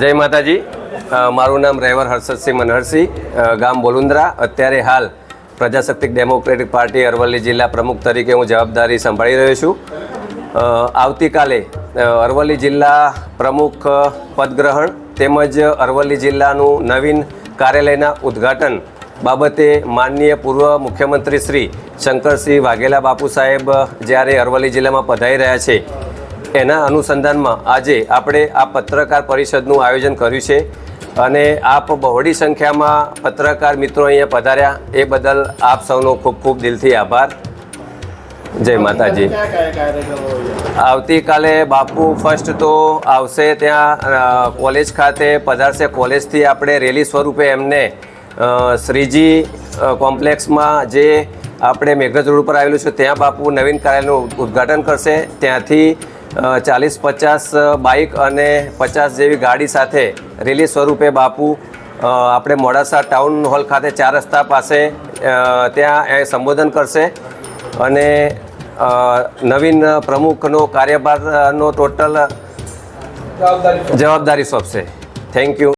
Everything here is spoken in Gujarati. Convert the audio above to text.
જય માતાજી. મારું નામ રહેવર હર્ષદસિંહ મનહરસિંહ. ગામ બોલુંદ્રા. અત્યારે હાલ પ્રજાસત્તાક ડેમોક્રેટિક પાર્ટી અરવલ્લી જિલ્લા પ્રમુખ તરીકે હું જવાબદારી સંભાળી રહ્યો છું. આવતીકાલે અરવલ્લી જિલ્લા પ્રમુખ પદગ્રહણ તેમજ અરવલ્લી જિલ્લાનું નવીન કાર્યાલયના ઉદ્ઘાટન બાબતે માનનીય પૂર્વ મુખ્યમંત્રી શ્રી શંકરસિંહ વાઘેલા બાપુ સાહેબ જ્યારે અરવલ્લી જિલ્લામાં પધારી રહ્યા છે. એના અનુસંધાનમાં આજે આપણે આ પત્રકાર પરિષદનું આયોજન કર્યું છે અને આપ બહોળી સંખ્યામાં પત્રકાર મિત્રો અહીંયા પધાર્યા. એ બદલ આપ સૌનો ખૂબ ખૂબ દિલથી આભાર. જય માતાજી. આવતીકાલે બાપુ ફર્સ્ટ તો આવશે ત્યાં કોલેજ ખાતે પધારશે. કોલેજથી આપણે રેલી સ્વરૂપે એમને શ્રીજી કોમ્પ્લેક્સમાં જે આપણે મેઘરજ રોડ ઉપર આવેલું છે ત્યાં બાપુ નવીન કાર્યાલયનું ઉદ્ઘાટન કરશે. ત્યાંથી ચાલીસ પચાસ બાઇક અને પચાસ જેવી ગાડી સાથે રેલી સ્વરૂપે બાપુ આપણે મોડાસા ટાઉન હોલ ખાતે ચાર રસ્તા પાસે ત્યાં એ સંબોધન કરશે. અને નવીન પ્રમુખનો કાર્યભારનો ટોટલ જવાબદારી સોંપશે. Thank you